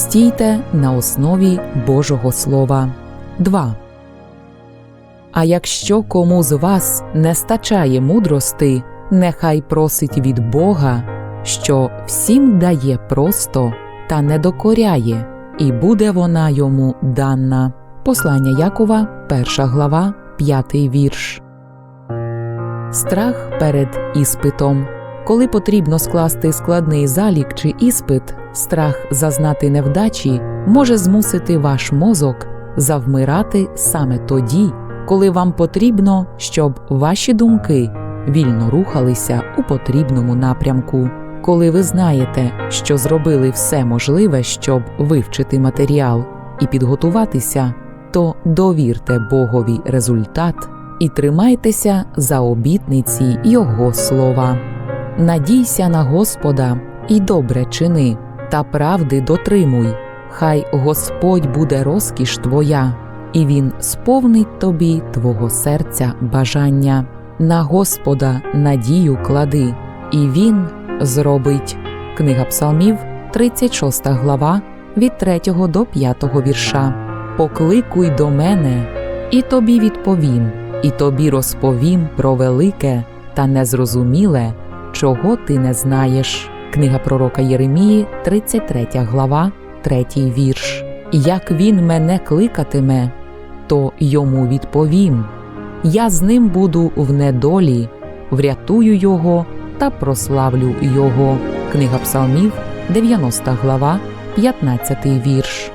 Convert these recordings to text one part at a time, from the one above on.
Стійте на основі Божого Слова. 2. А якщо кому з вас не стачає мудрости, нехай просить від Бога, що всім дає просто та не докоряє, і буде вона йому дана. Послання Якова, 1 глава, 5 вірш. Страх перед іспитом. Коли потрібно скласти складний залік чи іспит, страх зазнати невдачі може змусити ваш мозок завмирати саме тоді, коли вам потрібно, щоб ваші думки вільно рухалися у потрібному напрямку. Коли ви знаєте, що зробили все можливе, щоб вивчити матеріал і підготуватися, то довірте Богові результат і тримайтеся за обітниці Його слова. Надійся на Господа і добре чини, та правди дотримуй. Хай Господь буде розкіш твоя, і Він сповнить тобі твого серця бажання. На Господа надію клади, і Він зробить. Книга Псалмів, 36 глава, від 3 до 5 вірша. Покликуй до мене, і тобі відповім, і тобі розповім про велике та незрозуміле, чого ти не знаєш. Книга пророка Єремії, 33 глава, 3 вірш. Як він мене кликатиме, то йому відповім. Я з ним буду в недолі, врятую його та прославлю його. Книга Псалмів, 90 глава, 15 вірш.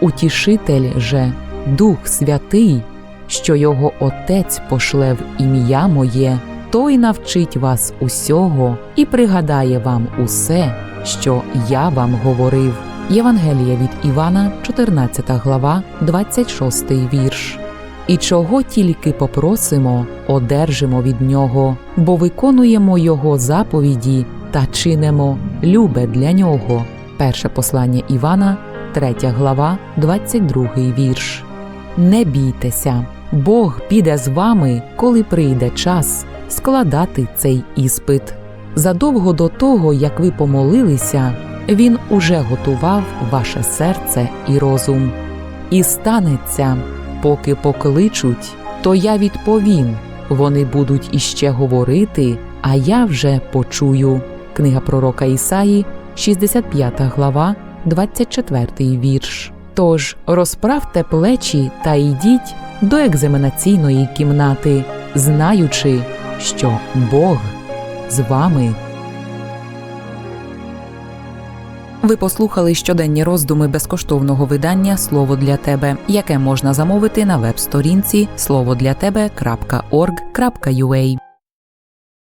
Утішитель же, Дух Святий, що його Отець пошле в ім'я моє, той навчить вас усього і пригадає вам усе, що я вам говорив. Євангелія від Івана, 14 глава, 26 вірш. І чого тільки попросимо, одержимо від нього, бо виконуємо його заповіді та чинимо любе для нього. Перше послання Івана, 3 глава, 22 вірш. Не бійтеся, Бог піде з вами, коли прийде час складати цей іспит. Задовго до того, як ви помолилися, Він уже готував ваше серце і розум. І станеться, поки покличуть, то я відповім. Вони будуть іще говорити, а я вже почую. Книга пророка Ісаї, 65 глава, 24 вірш. Тож розправте плечі та йдіть до екзаменаційної кімнати, знаючи, що Бог з вами. Ви послухали щоденні роздуми безкоштовного видання Слово для тебе, яке можна замовити на веб-сторінці словодлятебе.org.ua